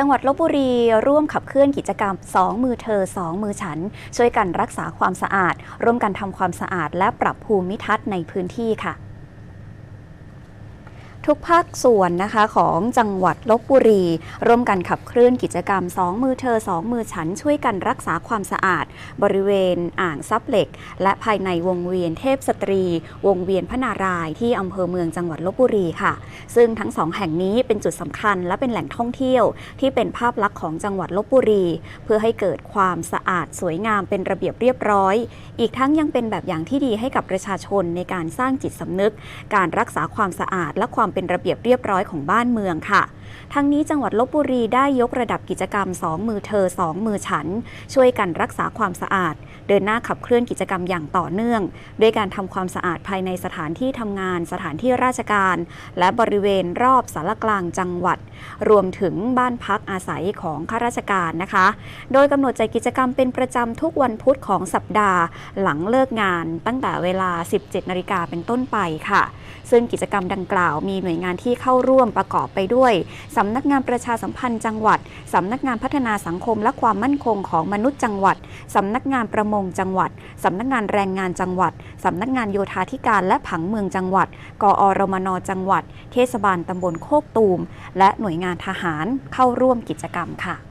จังหวัดลบบุรีร่วมขับเคลื่อนกิจกรรม 2 มือเธอ 2 มือฉัน ช่วยกันรักษาความสะอาด ร่วมกันทำความสะอาดและปรับภูมิทัศน์ในพื้นที่ค่ะ ทุกภาคส่วนนะคะของจังหวัดลบบุรี ร่วมกันขับเคลื่อนกิจกรรม 2 มือเธอ 2 มือฉันช่วยกันรักษาความสะอาด บริเวณอ่างซับเหล็ก และภายในวงเวียนเทพสตรี วงเวียนพระนารายที่อำเภอเมืองจังหวัดลบบุรีค่ะ ซึ่งทั้งสองแห่งนี้เป็นจุดสำคัญและเป็นแหล่งท่องเที่ยว ที่เป็นภาพลักษณ์ของจังหวัดลบบุรี เพื่อให้เกิดความสะอาดสวยงามเป็นระเบียบเรียบร้อย อีกทั้งยังเป็นแบบอย่างที่ดีให้กับประชาชนในการสร้างจิตสำนึก การรักษาความสะอาดและความเป็นระเบียบเรียบร้อยของบ้านเมืองค่ะ ทั้งนี้จังหวัดลบบุรีได้ยกระดับกิจกรรม 2 มือเธอ 2 มือฉัน ช่วยกันรักษาความสะอาด เดินหน้าขับเคลื่อนกิจกรรมอย่างต่อเนื่อง ด้วยการทำความสะอาดภายในสถานที่ทำงาน สถานที่ราชการ และบริเวณรอบสารกลางจังหวัด รวมถึงบ้านพักอาศัยของข้าราชการนะคะ โดยกำหนดจัดกิจกรรมเป็นประจำทุกวันพุธของสัปดาห์ หลังเลิกงาน ตั้งแต่เวลา 17 นาฬิกาเป็นต้นไปค่ะ ซึ่งกิจกรรมดังกล่าวมีหน่วยงานที่เข้าร่วมประกอบไปด้วยสำนักงานประชาสัมพันธ์จังหวัด สำนักงานพัฒนาสังคมและความมั่นคงของมนุษย์จังหวัด สำนักงานประมงจังหวัด สำนักงานแรงงานจังหวัด สำนักงานโยธาธิการและผังเมืองจังหวัด กอรมนจังหวัด เทศบาลตำบลโคกตูม และหน่วยงานทหารเข้าร่วมกิจกรรมค่ะ